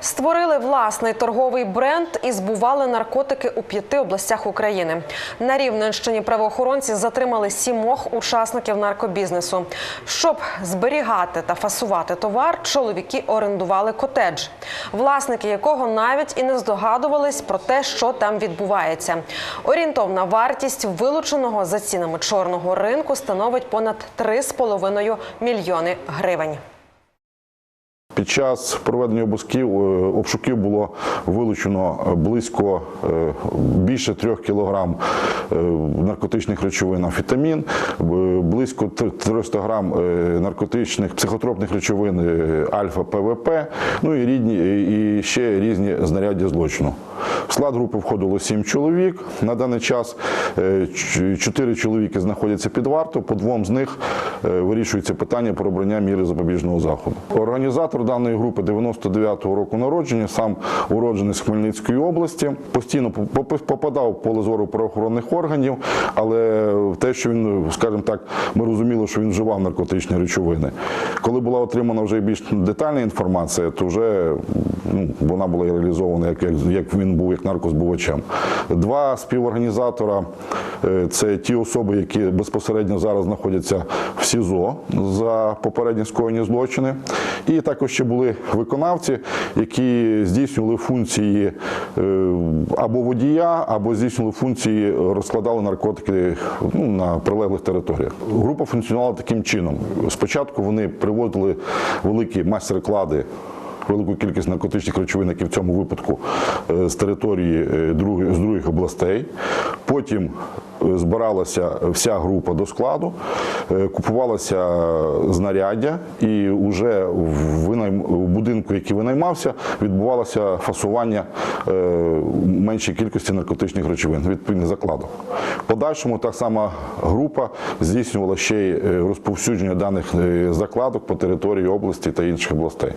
Створили власний торговий бренд і збували наркотики у п'яти областях України. На Рівненщині правоохоронці затримали сімох учасників наркобізнесу. Щоб зберігати та фасувати товар, чоловіки орендували котедж, власники якого навіть і не здогадувались про те, що там відбувається. Орієнтовна вартість вилученого за цінами чорного ринку становить понад 3,5 мільйони гривень. Під час проведення обысків, е, обшуків було вилучено е, близько е, більше трьох кілограм наркотичних речовин амфетамін, близько 300 грам наркотичних психотропних речовин альфа ПВП, ну і рідні і ще різні знаряддя злочину. В склад групи входило сім чоловік. На даний час е, ч- чотири чоловіки знаходяться під вартою. По двом з них вирішується питання про обрання міри запобіжного заходу. Організатор даної групи 99-го року народження, сам уроджений з Хмельницької області, постійно попадав в поле зору правоохоронних органів, але те, що він, скажімо так, ми розуміли, що він вживав наркотичні речовини. Коли була отримана вже більш детальна інформація, то вже ну, вона була реалізована, як, як, як він був як наркозбувачем. Два співорганізатора це ті особи, які безпосередньо зараз знаходяться в СІЗО за попередні скоєні злочини. І також ще були виконавці, які здійснювали функції е, або водія, або здійснювали функції, розкладали наркотики ну, на прилеглих територіях. Група функціонувала таким чином. Спочатку вони привозили великі майстер-клади велику кількість наркотичних речовин, які в цьому випадку е, з території е, з других областей. Потім е, збиралася вся група до складу, купувалося знаряддя, і вже в будинку, який винаймався, відбувалося фасування меншої кількості наркотичних речовин, відповідний закладок. В подальшому та сама група здійснювала ще й розповсюдження даних закладок по території області та інших областей.